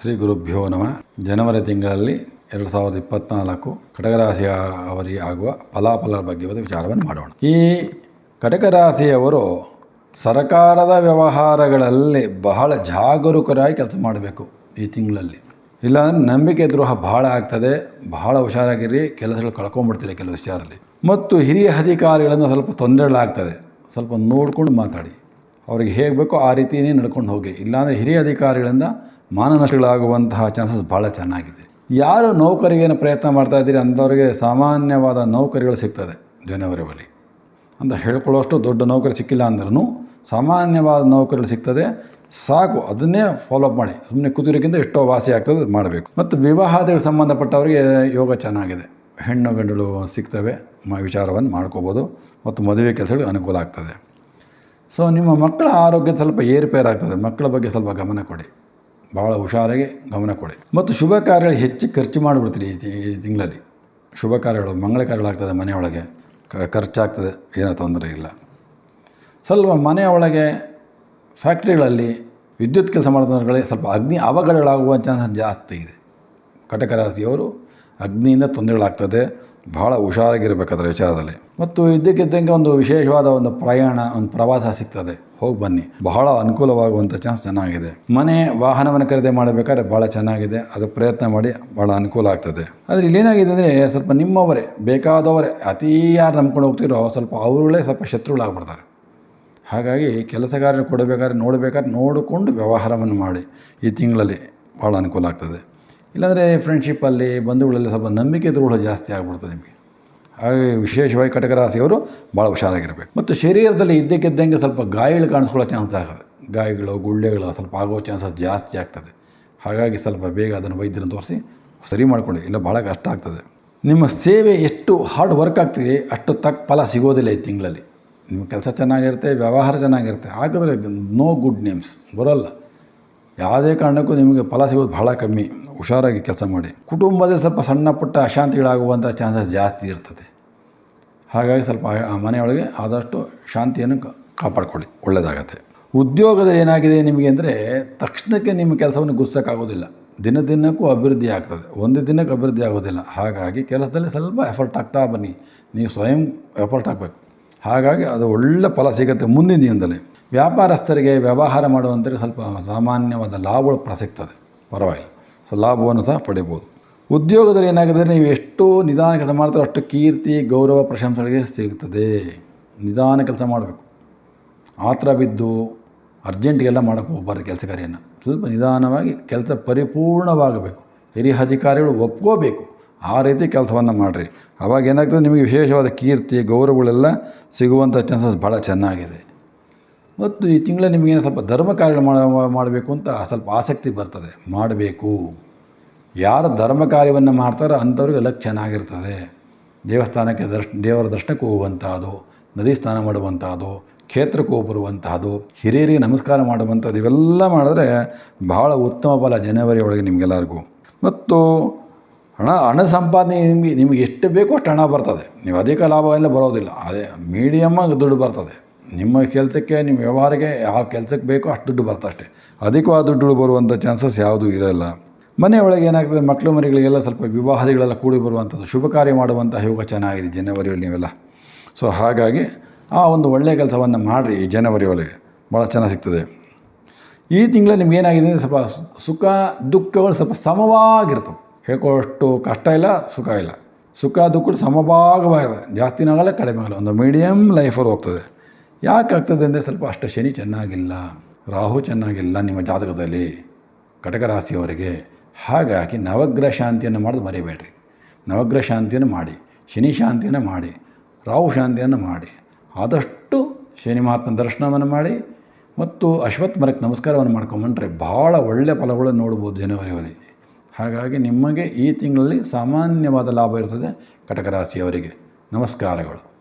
ಶ್ರೀ ಗುರುಭ್ಯೋ ನಮಃ. ಜನವರಿ ತಿಂಗಳಲ್ಲಿ ಎರಡು ಸಾವಿರದ ಇಪ್ಪತ್ತ್ನಾಲ್ಕು ಕಟಕರಾಶಿಯ ಅವರಿಗೆ ಆಗುವ ಫಲಾಫಲದ ಬಗ್ಗೆ ಒಂದು ವಿಚಾರವನ್ನು ಮಾಡೋಣ. ಈ ಕಟಕರಾಶಿಯವರು ಸರ್ಕಾರದ ವ್ಯವಹಾರಗಳಲ್ಲಿ ಬಹಳ ಜಾಗರೂಕರಾಗಿ ಕೆಲಸ ಮಾಡಬೇಕು ಈ ತಿಂಗಳಲ್ಲಿ. ಇಲ್ಲ ನಂಬಿಕೆ ದ್ರೋಹ ಬಹಳ ಆಗ್ತದೆ, ಬಹಳ ಹುಷಾರಾಗಿರಿ, ಕೆಲಸಗಳು ಕಳ್ಕೊಂಡ್ಬಿಡ್ತೀರಿ ಕೆಲವು ವಿಚಾರದಲ್ಲಿ. ಮತ್ತು ಹಿರಿಯ ಅಧಿಕಾರಿಗಳನ್ನು ಸ್ವಲ್ಪ ತೊಂದರೆಗಳಾಗ್ತದೆ, ಸ್ವಲ್ಪ ನೋಡ್ಕೊಂಡು ಮಾತಾಡಿ. ಅವ್ರಿಗೆ ಹೇಗೆ ಬೇಕೋ ಆ ರೀತಿಯೇ ನಡ್ಕೊಂಡು ಹೋಗಿ. ಇಲ್ಲಾಂದರೆ ಹಿರಿಯ ಅಧಿಕಾರಿಗಳಿಂದ ಮಾನನಷ್ಟಗಳಾಗುವಂತಹ ಚಾನ್ಸಸ್ ಭಾಳ ಚೆನ್ನಾಗಿದೆ. ಯಾರು ನೌಕರಿಗೇನು ಪ್ರಯತ್ನ ಮಾಡ್ತಾ ಇದ್ದೀರಿ ಅಂಥವ್ರಿಗೆ ಸಾಮಾನ್ಯವಾದ ನೌಕರಿಗಳು ಸಿಗ್ತದೆ ಜನವರಿಯಲ್ಲಿ ಅಂತ ಹೇಳ್ಕೊಳ್ಳೋಷ್ಟು ದೊಡ್ಡ ನೌಕರಿ ಸಿಕ್ಕಿಲ್ಲ ಅಂದ್ರೂ ಸಾಮಾನ್ಯವಾದ ನೌಕರಿಗಳು ಸಿಗ್ತದೆ. ಸಾಕು, ಅದನ್ನೇ ಫಾಲೋಅಪ್ ಮಾಡಿ. ಸುಮ್ಮನೆ ಕೂತಿರೋಕ್ಕಿಂತ ಎಷ್ಟೋ ವಾಸಿ ಆಗ್ತದೆ ಮಾಡಬೇಕು. ಮತ್ತು ವಿವಾಹದ ಸಂಬಂಧಪಟ್ಟವರಿಗೆ ಯೋಗ ಚೆನ್ನಾಗಿದೆ. ಹೆಣ್ಣು ಗಂಡುಗಳು ಸಿಗ್ತವೆ, ಮ ವಿಚಾರವನ್ನು ಮಾಡ್ಕೋಬೋದು. ಮತ್ತು ಮದುವೆ ಕೆಲಸಗಳಿಗೆ ಅನುಕೂಲ ಆಗ್ತದೆ. ಸೊ ನಿಮ್ಮ ಮಕ್ಕಳ ಆರೋಗ್ಯ ಸ್ವಲ್ಪ ಏರುಪೇರಾಗ್ತದೆ. ಮಕ್ಕಳ ಬಗ್ಗೆ ಸ್ವಲ್ಪ ಗಮನ ಕೊಡಿ. ಭಾಳ ಹುಷಾರಾಗಿ ಗಮನ ಕೊಡಿ. ಮತ್ತು ಶುಭ ಕಾರ್ಯಗಳು ಹೆಚ್ಚು ಖರ್ಚು ಮಾಡಿಬಿಡ್ತೀರಿ ಈ ತಿಂಗಳಲ್ಲಿ. ಶುಭ ಕಾರ್ಯಗಳು ಮಂಗಳ ಕಾರ್ಯಗಳಾಗ್ತದೆ ಮನೆಯೊಳಗೆ ಖರ್ಚಾಗ್ತದೆ, ಏನೋ ತೊಂದರೆ ಇಲ್ಲ. ಸ್ವಲ್ಪ ಮನೆಯೊಳಗೆ ಫ್ಯಾಕ್ಟ್ರಿಗಳಲ್ಲಿ ವಿದ್ಯುತ್ ಕೆಲಸ ಮಾಡೋದ್ರಲ್ಲಿ ಸ್ವಲ್ಪ ಅಗ್ನಿ ಅವಘಡಗಳಾಗುವ ಚಾನ್ಸ್ ಜಾಸ್ತಿ ಇದೆ. ಕಟಕ ರಾಶಿಯವರು ಅಗ್ನಿಯಿಂದ ತೊಂದರೆಗಳಾಗ್ತದೆ. ಭಾಳ ಹುಷಾರಾಗಿರಬೇಕಾದ್ರೆ ವಿಚಾರದಲ್ಲಿ. ಮತ್ತು ಇದ್ದಕ್ಕಿದ್ದಂಗೆ ಒಂದು ವಿಶೇಷವಾದ ಒಂದು ಪ್ರಯಾಣ, ಒಂದು ಪ್ರವಾಸ ಸಿಗ್ತದೆ. ಹೋಗಿ ಬನ್ನಿ. ಬಹಳ ಅನುಕೂಲವಾಗುವಂಥ ಚಾನ್ಸ್ ಚೆನ್ನಾಗಿದೆ. ಮನೆ, ವಾಹನವನ್ನು ಖರೀದಿ ಮಾಡಬೇಕಾದ್ರೆ ಭಾಳ ಚೆನ್ನಾಗಿದೆ. ಅದು ಪ್ರಯತ್ನ ಮಾಡಿ ಭಾಳ ಅನುಕೂಲ ಆಗ್ತದೆ. ಆದರೆ ಇಲ್ಲೇನಾಗಿದೆ ಅಂದರೆ ಸ್ವಲ್ಪ ನಿಮ್ಮವರೇ, ಬೇಕಾದವರೇ, ಅತೀ ಯಾರು ನಂಬ್ಕೊಂಡು ಹೋಗ್ತಿರೋ ಸ್ವಲ್ಪ ಅವರುಗಳೇ ಸ್ವಲ್ಪ ಶತ್ರುಗಳಾಗ್ಬಿಡ್ತಾರೆ. ಹಾಗಾಗಿ ಕೆಲಸಗಾರರು ಕೊಡಬೇಕಾದ್ರೆ, ನೋಡಬೇಕಾದ್ರೆ ನೋಡಿಕೊಂಡು ವ್ಯವಹಾರವನ್ನು ಮಾಡಿ. ಈ ತಿಂಗಳಲ್ಲಿ ಭಾಳ ಅನುಕೂಲ ಆಗ್ತದೆ. ಇಲ್ಲಾಂದರೆ ಫ್ರೆಂಡ್ಶಿಪ್ಪಲ್ಲಿ ಬಂಧುಗಳಲ್ಲಿ ಸ್ವಲ್ಪ ನಂಬಿಕೆ ದ್ರೋಹ ಜಾಸ್ತಿ ಆಗ್ಬಿಡ್ತದೆ ನಿಮಗೆ. ಹಾಗಾಗಿ ವಿಶೇಷವಾಗಿ ಕಟಕ ರಾಶಿಯವರು ಭಾಳ ಹುಷಾರಾಗಿರಬೇಕು. ಮತ್ತು ಶರೀರದಲ್ಲಿ ಇದ್ದಕ್ಕಿದ್ದಂಗೆ ಸ್ವಲ್ಪ ಗಾಯಗಳು ಕಾಣಿಸ್ಕೊಳ್ಳೋ ಚಾನ್ಸ್ ಆಗ್ತದೆ ಗಾಯಗಳು, ಗುಳ್ಳೆಗಳು ಸ್ವಲ್ಪ ಆಗೋ ಚಾನ್ಸಸ್ ಜಾಸ್ತಿ ಆಗ್ತದೆ. ಹಾಗಾಗಿ ಸ್ವಲ್ಪ ಬೇಗ ಅದನ್ನು ವೈದ್ಯರನ್ನು ತೋರಿಸಿ ಸರಿ ಮಾಡಿಕೊಳ್ಳಿ. ಇಲ್ಲ ಭಾಳ ಕಷ್ಟ ಆಗ್ತದೆ. ನಿಮ್ಮ ಸೇವೆ ಎಷ್ಟು ಹಾರ್ಡ್ ವರ್ಕ್ ಆಗ್ತೀರಿ ಅಷ್ಟು ತಕ್ಕ ಫಲ ಸಿಗೋದಿಲ್ಲ ಈ ತಿಂಗಳಲ್ಲಿ. ನಿಮ್ಮ ಕೆಲಸ ಚೆನ್ನಾಗಿರುತ್ತೆ, ವ್ಯವಹಾರ ಚೆನ್ನಾಗಿರುತ್ತೆ. ಹಾಗಾದರೆ ನೋ ಗುಡ್ ನೇಮ್ಸ್ ಬರೋಲ್ಲ. ಯಾವುದೇ ಕಾರಣಕ್ಕೂ ನಿಮಗೆ ಫಲ ಸಿಗೋದು ಬಹಳ ಕಮ್ಮಿ. ಹುಷಾರಾಗಿ ಕೆಲಸ ಮಾಡಿ. ಕುಟುಂಬದಲ್ಲಿ ಸ್ವಲ್ಪ ಸಣ್ಣ ಪುಟ್ಟ ಅಶಾಂತಿಗಳಾಗುವಂಥ ಚಾನ್ಸಸ್ ಜಾಸ್ತಿ ಇರ್ತದೆ. ಹಾಗಾಗಿ ಸ್ವಲ್ಪ ಆ ಮನೆಯೊಳಗೆ ಆದಷ್ಟು ಶಾಂತಿಯನ್ನು ಕಾಪಾಡಿಕೊಳ್ಳಿ, ಒಳ್ಳೆಯದಾಗತ್ತೆ. ಉದ್ಯೋಗದಲ್ಲಿ ಏನಾಗಿದೆ ನಿಮಗೆ ಅಂದರೆ ತಕ್ಷಣಕ್ಕೆ ನಿಮ್ಮ ಕೆಲಸವನ್ನು ಗುಸ್ಸೋಕ್ಕಾಗೋದಿಲ್ಲ. ದಿನ ದಿನಕ್ಕೂ ಅಭಿವೃದ್ಧಿ ಆಗ್ತದೆ. ಒಂದು ದಿನಕ್ಕೆ ಅಭಿವೃದ್ಧಿ ಆಗೋದಿಲ್ಲ. ಹಾಗಾಗಿ ಕೆಲಸದಲ್ಲಿ ಸ್ವಲ್ಪ ಎಫರ್ಟ್ ಆಗ್ತಾ ಬನ್ನಿ. ನೀವು ಸ್ವಯಂ ಎಫರ್ಟ್ ಹಾಕಬೇಕು ಹಾಗಾಗಿ ಅದು ಒಳ್ಳೆ ಫಲ ಸಿಗುತ್ತೆ ಮುಂದಿನ ದಿನದಲ್ಲಿ. ವ್ಯಾಪಾರಸ್ಥರಿಗೆ ವ್ಯವಹಾರ ಮಾಡುವಂಥದ್ದು ಸ್ವಲ್ಪ ಸಾಮಾನ್ಯವಾದ ಲಾಭಗಳು ಪ್ರಸಿಗ್ತದೆ ಪರವಾಗಿಲ್ಲ. ಸೊ ಲಾಭವನ್ನು ಸಹ ಪಡಿಬೋದು. ಉದ್ಯೋಗದಲ್ಲಿ ಏನಾಗಿದೆ ನೀವು ಎಷ್ಟು ನಿಧಾನ ಕೆಲಸ ಮಾಡ್ತಾರೋ ಅಷ್ಟು ಕೀರ್ತಿ, ಗೌರವ, ಪ್ರಶಂಸೆಗಳಿಗೆ ಸಿಗುತ್ತದೆ ನಿಧಾನ ಕೆಲಸ ಮಾಡಬೇಕು. ಆತರ ಬಿದ್ದು ಅರ್ಜೆಂಟಿಗೆಲ್ಲ ಮಾಡೋಕ್ಕೆ ಹೋಗ್ಬಾರ್ದು ಕೆಲಸ ಕಾರ್ಯನ. ಸ್ವಲ್ಪ ನಿಧಾನವಾಗಿ ಕೆಲಸ ಪರಿಪೂರ್ಣವಾಗಬೇಕು. ಹಿರಿಯ ಅಧಿಕಾರಿಗಳು ಒಪ್ಕೋಬೇಕು. ಆ ರೀತಿ ಕೆಲಸವನ್ನು ಮಾಡಿರಿ. ಅವಾಗ ಏನಾಗ್ತದೆ ನಿಮಗೆ ವಿಶೇಷವಾದ ಕೀರ್ತಿ, ಗೌರವಗಳೆಲ್ಲ ಸಿಗುವಂಥ ಚಾನ್ಸಸ್ ಭಾಳ ಚೆನ್ನಾಗಿದೆ. ಮತ್ತು ಈ ತಿಂಗಳ ನಿಮಗೇನು ಸ್ವಲ್ಪ ಧರ್ಮ ಕಾರ್ಯಗಳು ಮಾಡಬೇಕು ಅಂತ ಸ್ವಲ್ಪ ಆಸಕ್ತಿ ಬರ್ತದೆ. ಮಾಡಬೇಕು. ಯಾರು ಧರ್ಮ ಕಾರ್ಯವನ್ನು ಮಾಡ್ತಾರೋ ಅಂಥವ್ರಿಗೆ ಎಲ್ಲ ಚೆನ್ನಾಗಿರ್ತದೆ. ದೇವಸ್ಥಾನಕ್ಕೆ ದರ್ಶ, ದೇವರ ದರ್ಶನಕ್ಕೆ ಹೋಗುವಂಥದ್ದು ನದಿ ಸ್ನಾನ ಮಾಡುವಂಥದ್ದು ಕ್ಷೇತ್ರಕ್ಕೆ ಹೋಗಿರುವಂತಹದ್ದು ಹಿರಿಯರಿಗೆ ನಮಸ್ಕಾರ ಮಾಡುವಂಥದ್ದು ಇವೆಲ್ಲ ಮಾಡಿದ್ರೆ ಬಹಳ ಉತ್ತಮ ಫಲ ಜನವರಿ ಒಳಗೆ ನಿಮಗೆಲ್ಲರಿಗೂ. ಮತ್ತು ಹಣ ಹಣ ಸಂಪಾದನೆ ನಿಮಗೆ ನಿಮಗೆ ಎಷ್ಟು ಬೇಕೋ ಅಷ್ಟು ಹಣ ಬರ್ತದೆ. ನೀವು ಅಧಿಕ ಲಾಭ ಎಲ್ಲ ಬರೋದಿಲ್ಲ. ಅದೇ ಮೀಡಿಯಮ್ಮಾಗಿ ದುಡ್ಡು ಬರ್ತದೆ. ನಿಮ್ಮ ಕೆಲಸಕ್ಕೆ, ನಿಮ್ಮ ವ್ಯವಹಾರಕ್ಕೆ ಯಾವ ಕೆಲಸಕ್ಕೆ ಬೇಕೋ ಅಷ್ಟು ದುಡ್ಡು ಬರ್ತದೆ ಅಷ್ಟೇ. ಅಧಿಕವಾದ ದುಡ್ಡು ಬರುವಂಥ ಚಾನ್ಸಸ್ ಯಾವುದೂ ಇರೋಲ್ಲ. ಮನೆಯೊಳಗೆ ಏನಾಗ್ತದೆ, ಮಕ್ಕಳು ಮರಿಗಳಿಗೆಲ್ಲ ಸ್ವಲ್ಪ ವಿವಾಹಗಳೆಲ್ಲ ಕೂಡಿ ಬರುವಂಥದ್ದು, ಶುಭ ಕಾರ್ಯ ಮಾಡುವಂಥ ಯೋಗ ಚೆನ್ನಾಗಿದೆ ಜನವರಿಯಲ್ಲಿ ನೀವೆಲ್ಲ. ಸೊ ಹಾಗಾಗಿ ಆ ಒಂದು ಒಳ್ಳೆಯ ಕೆಲಸವನ್ನು ಮಾಡಿರಿ ಈ ಜನವರಿ ಒಳಗೆ. ಭಾಳ ಚೆನ್ನಾಗಿ ಸಿಗ್ತದೆ. ಈ ತಿಂಗಳು ನಿಮ್ಗೆ ಏನಾಗಿದೆ ಅಂದರೆ ಸ್ವಲ್ಪ ಸುಖ, ದುಃಖಗಳು ಸ್ವಲ್ಪ ಸಮವಾಗಿರ್ತವೆ. ಹೇಳ್ಕೊಳ್ಳೋಷ್ಟು ಕಷ್ಟ ಇಲ್ಲ, ಸುಖ ಇಲ್ಲ. ಸುಖ ದುಃಖ ಸಮಭಾಗವಾಗಿದೆ ಜಾಸ್ತಿ ಆಗಲ್ಲ ಕಡಿಮೆ ಆಗಲ್ಲ ಒಂದು ಮೀಡಿಯಮ್ ಲೈಫಲ್ಲಿ ಹೋಗ್ತದೆ. ಯಾಕೆ ಆಗ್ತದೆ ಅಂದರೆ ಸ್ವಲ್ಪ ಅಷ್ಟು ಶನಿ ಚೆನ್ನಾಗಿಲ್ಲ, ರಾಹು ಚೆನ್ನಾಗಿಲ್ಲ ನಿಮ್ಮ ಜಾತಕದಲ್ಲಿ, ಕಟಕ ರಾಶಿಯವರಿಗೆ. ಹಾಗಾಗಿ ನವಗ್ರಹ ಶಾಂತಿಯನ್ನು ಮಾಡೋದು ಮರಿಬೇಡ್ರಿ ನವಗ್ರಹ ಶಾಂತಿಯನ್ನು ಮಾಡಿ, ಶನಿ ಶಾಂತಿಯನ್ನು ಮಾಡಿ, ರಾಹು ಶಾಂತಿಯನ್ನು ಮಾಡಿ, ಆದಷ್ಟು ಶನಿ ಮಹಾತ್ಮ ದರ್ಶನವನ್ನು ಮಾಡಿ ಮತ್ತು ಅಶ್ವತ್ಥ ಮರಕ್ಕೆ ನಮಸ್ಕಾರವನ್ನು ಮಾಡ್ಕೊಂಬಂಡ್ರೆ ಭಾಳ ಒಳ್ಳೆಯ ಫಲಗಳನ್ನು ನೋಡ್ಬೋದು ಜನವರಿಯಲ್ಲಿ ಹಾಗಾಗಿ ನಿಮಗೆ ಈ ತಿಂಗಳಲ್ಲಿ ಸಾಮಾನ್ಯವಾದ ಲಾಭ ಇರ್ತದೆ ಕಟಕ ರಾಶಿಯವರಿಗೆ ನಮಸ್ಕಾರಗಳು.